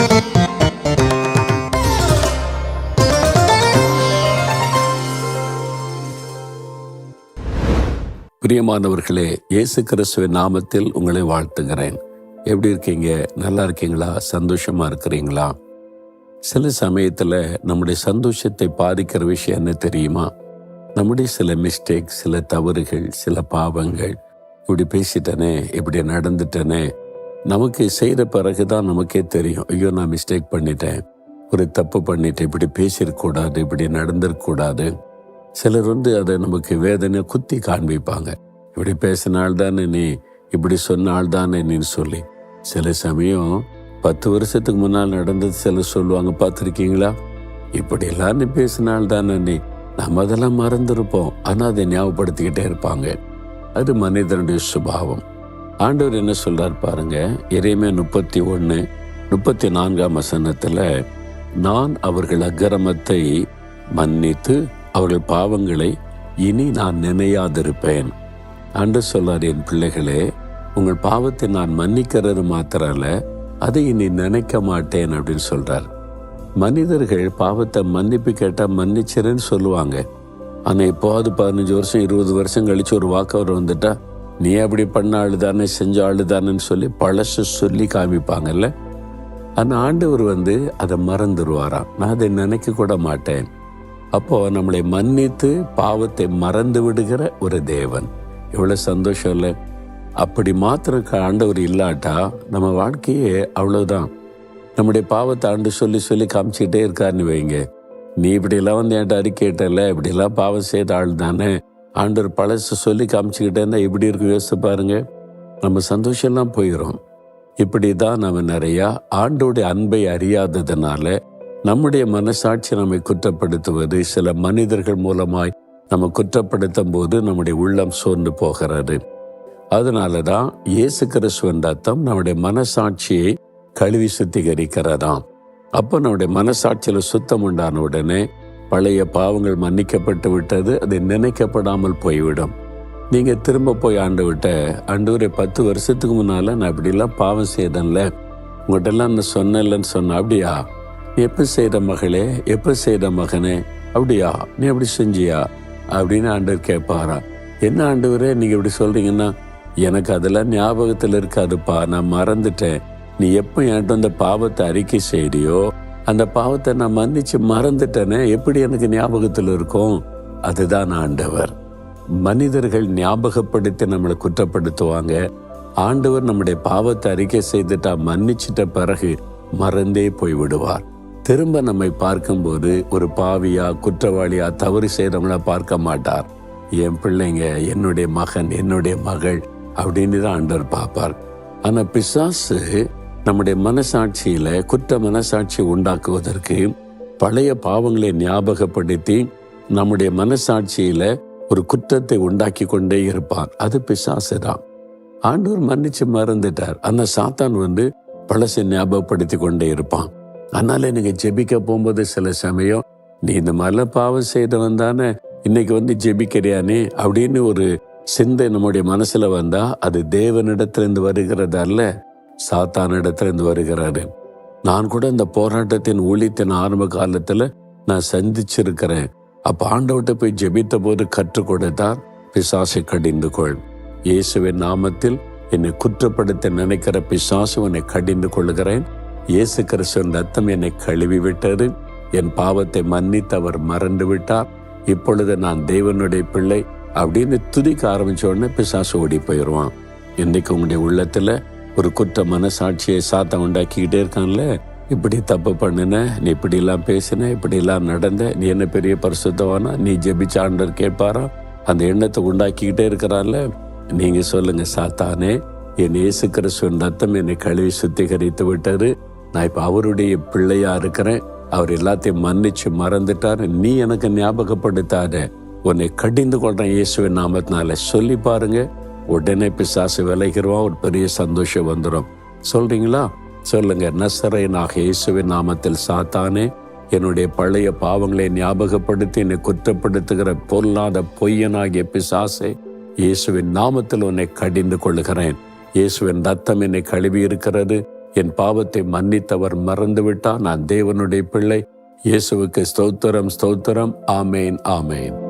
பிரியமானவர்களே இயேசு கிறிஸ்துவின் நாமத்தில் உங்களை வாழ்த்துகிறேன். எப்படி இருக்கீங்க? நல்லா இருக்கீங்களா? சந்தோஷமா இருக்கிறீங்களா? சில சமயத்துல நம்முடைய சந்தோஷத்தை பாதிக்கிற விஷயம் என்ன தெரியுமா? நம்முடைய சில மிஸ்டேக் சில தவறுகள் சில பாவங்கள். இப்படி பேசிட்டனே இப்படி நடந்துட்டனே நமக்கு செய்த பிறகுதான் நமக்கே தெரியும். ஐயோ நான் மிஸ்டேக் பண்ணிட்டேன். ஒரு தப்பு பண்ணிட்டேன். இப்படி பேசியிருக்கூடாது இப்படி நடந்திருக்கூடாது சிலர் வந்து அதை நமக்கு வேதனை குத்தி காண்பிப்பாங்க. இப்படி பேசினால்தானே நீ இப்படி சொன்னால் தானே நீ சொல்லி. சில சமயம் பத்து வருஷத்துக்கு முன்னால் நடந்தது சிலர் சொல்லுவாங்க பார்த்துருக்கீங்களா? இப்படியெல்லாம் நீ பேசினால் தானே நீ? நம்ம அதெல்லாம் மறந்துருப்போம். ஆனால் அதை ஞாபகப்படுத்திக்கிட்டே இருப்பாங்க. அது மனிதனுடைய சுபாவம். ஆண்டவர் என்ன சொல்றார் பாருங்க இறைமே முப்பத்தி ஒன்று முப்பத்தி நான்காம் வசனத்தில் நான் அவர்கள் அக்கிரமத்தை மன்னித்து அவர்கள் பாவங்களை இனி நான் நினையாதிருப்பேன். அன்று சொல்லார் என் பிள்ளைகளே உங்கள் பாவத்தை நான் மன்னிக்கிறது மாத்திரல்ல அதை இனி நினைக்க மாட்டேன் அப்படின்னு சொல்றார். மனிதர்கள் பாவத்தை மன்னிப்பு கேட்டால் மன்னிச்சிறேன்னு சொல்லுவாங்க. ஆனால் இப்போது பதினஞ்சு வருஷம் இருபது வருஷம் கழிச்சு ஒரு வாக்கவர் வந்துட்டா நீ அப்படி பண்ண ஆளுதானே செஞ்ச ஆளுதானேன்னு சொல்லி பழச சொல்லி காமிப்பாங்கல்ல? ஆனால் ஆண்டவர் வந்து அதை மறந்துடுவாராம் நான் அதை நினைக்க கூட மாட்டேன். அப்போ நம்மளை மன்னித்து பாவத்தை மறந்து விடுகிற ஒரு தேவன். எவ்வளோ சந்தோஷம் இல்லை. அப்படி மாத்திரம் ஆண்டவர் இல்லாட்டா நம்ம வாழ்க்கையே அவ்வளோதான் நம்முடைய பாவத்தை ஆண்டு சொல்லி சொல்லி காமிச்சிக்கிட்டே இருக்காருன்னு வைங்க. நீ இப்படிலாம் வந்து என்கிட்ட அறிக்கையிட்டல இப்படிலாம் பாவம் செய்த ஆள் தானே ஆண்டவர் பழசு சொல்லி காமிச்சிக்கிட்டே எப்படி இருக்கு யோசித்து பாருங்க. நம்ம சந்தோஷம்லாம் போயிடும் இப்படி தான் நம்ம நிறையா ஆண்டோடைய அன்பை அறியாததுனால நம்முடைய மனசாட்சி நம்மை குற்றப்படுத்துவது சில மனிதர்கள் மூலமாய் நம்ம குற்றப்படுத்தும் போது நம்முடைய உள்ளம் சோர்ந்து போகிறது. அதனால தான் இயேசு கிறிஸ்துவின் ரத்தம் நம்முடைய மனசாட்சியை கழுவி சுத்திகரிக்கிறதாம். அப்போ நம்முடைய மனசாட்சியில் சுத்தம் உண்டான உடனே பழைய பாவங்கள் மன்னிக்கப்பட்டு விட்டது அது நினைக்கப்படாமல் போய்விடும். நீங்க திரும்ப போய் ஆண்டு விட்ட ஆண்டவரே பத்து வருஷத்துக்கு முன்னால நான் இப்படிலாம் பாவம் செய்தேன்ல. உங்கள்கிட்டலாம் நான் சொன்னேன்லன்னு சொன்ன அப்படியா? நீ எப்போ செய்த மகளே? எப்போ செய்த மகனே? அப்படியா? நீ எப்படி செஞ்சியா? அப்படின்னு ஆண்டவர் கேட்பாரா. என்ன ஆண்டவரே நீங்க இப்படி சொல்றீங்கன்னா எனக்கு அதெல்லாம் ஞாபகத்தில் இருக்காதுப்பா நான் மறந்துட்டேன். நீ எப்போ என்கிட்ட அந்த பாவத்தை அறிக்கை செய்றியோ அந்த பாவத்தை நான் மன்னிச்சு மறந்துட்டேனே எப்படி எனக்கு ஞாபகத்தில் இருக்கும்? அதுதான் ஆண்டவர். மனிதர்கள் ஞாபகப்படுத்தி நம்மளை குற்றப்படுத்துவாங்க. ஆண்டவர் நம்முடைய பாவத்தை அறிக்கை செய்துட்டா மன்னிச்சிட்ட பிறகு மறந்தே போய் விடுவார் திரும்ப நம்மை பார்க்கும்போது ஒரு பாவியா குற்றவாளியா தவறு செய்கிறவங்களா பார்க்க மாட்டார். என் பிள்ளைங்க என்னுடைய மகன் என்னுடைய மகள் அப்படின்னு தான் ஆண்டவர் பார்ப்பார். ஆனால் பிசாசு நம்முடைய மனசாட்சியில குற்ற மனசாட்சி உண்டாக்குவதற்கு பழைய பாவங்களை ஞாபகப்படுத்தி நம்முடைய மனசாட்சியில ஒரு குற்றத்தை உண்டாக்கி கொண்டே இருப்பான் அது பிசாசு தான் ஆண்டவர் மன்னிச்சு மறந்துட்டார். அந்த சாத்தான் வந்து பழசை ஞாபகப்படுத்தி கொண்டே இருப்பான். அதனால நீங்க ஜெபிக்க போகும்போது சில சமயம் நீ இந்த மாதிரிலாம் பாவம் செய்தவன் தானே இன்னைக்கு வந்து ஜெபிக்கிறியானே அப்படின்னு ஒரு சிந்தை நம்முடைய மனசுல வந்தா அது தேவனிடத்திலிருந்து வருகிறதல்ல சாத்தானிடத்திலிருந்து வருகிறாரு நான் கூட இந்த போராட்டத்தின் ஊழியத்தின் ஆரம்ப காலத்துல நான் சந்திச்சிருக்கிறேன். அப்ப ஆண்டவர்கிட்ட போய் ஜெபித்த போது கற்றுக் கொடுத்தார் பிசாசை கடிந்து கொள். இயேசுவின் நாமத்தில் என்னை குற்றப்படுத்த நினைக்கிற பிசாசு உன்னை கடிந்து கொள்கிறேன் இயேசு கிறிஸ்துவின் ரத்தம் என்னை கழுவி விட்டது என் பாவத்தை மன்னித்து அவர் மறந்து விட்டார். இப்பொழுது நான் தேவனுடைய பிள்ளை அப்படின்னு துதிக்க ஆரம்பிச்ச உடனே பிசாசு ஓடி போயிடுவான். இன்னைக்கு உங்களுடைய உள்ளத்துல ஒரு குற்ற மனசாட்சியை சாத்தம் உண்டாக்கிக்கிட்டே இருக்கான்ல? இப்படி தப்பு பண்ணின நீ இப்படி எல்லாம் பேசின இப்படி எல்லாம் நடந்த நீ என்ன பெரிய பரிசுத்தவானா? நீ ஜெபிச்சாண்டர் கேட்பாரா? அந்த எண்ணத்தை உண்டாக்கிக்கிட்டே இருக்கிறான்ல? நீங்க சொல்லுங்க சாத்தானே என் இயேசு கிறிஸ்துவின் ரத்தம் என்னை கழுவி சுத்திகரித்து விட்டாரு நான் இப்ப அவருடைய பிள்ளையா இருக்கிறேன். அவர் எல்லாத்தையும் மன்னிச்சு மறந்துட்டாரு. நீ எனக்கு ஞாபகப்படுத்தாத. உன்னை கடிந்து கொள்றேன் இயேசுவின் நாமத்தினால. சொல்லி பாருங்க. உடனே பிசாசு விளைகிறோம் ஒரு பெரிய சந்தோஷம் வந்துடும். சொல்றீங்களா? சொல்லுங்க நசரேனாக இயேசுவின் நாமத்தில் சாத்தானே என்னுடைய பழைய பாவங்களை ஞாபகப்படுத்தி என்னை குற்றப்படுத்துகிற பொல்லாத பொய்யனாகிய பிசாசே இயேசுவின் நாமத்தில் உன்னை கடிந்து கொள்கிறேன் இயேசுவின் ரத்தம் என்னை கழுவி இருக்கிறது. என் பாவத்தை மன்னித்தவர் மறந்துவிட்டார். நான் தேவனுடைய பிள்ளை. இயேசுவுக்கு ஸ்தோத்திரம் ஸ்தோத்திரம். ஆமேன் ஆமேன்.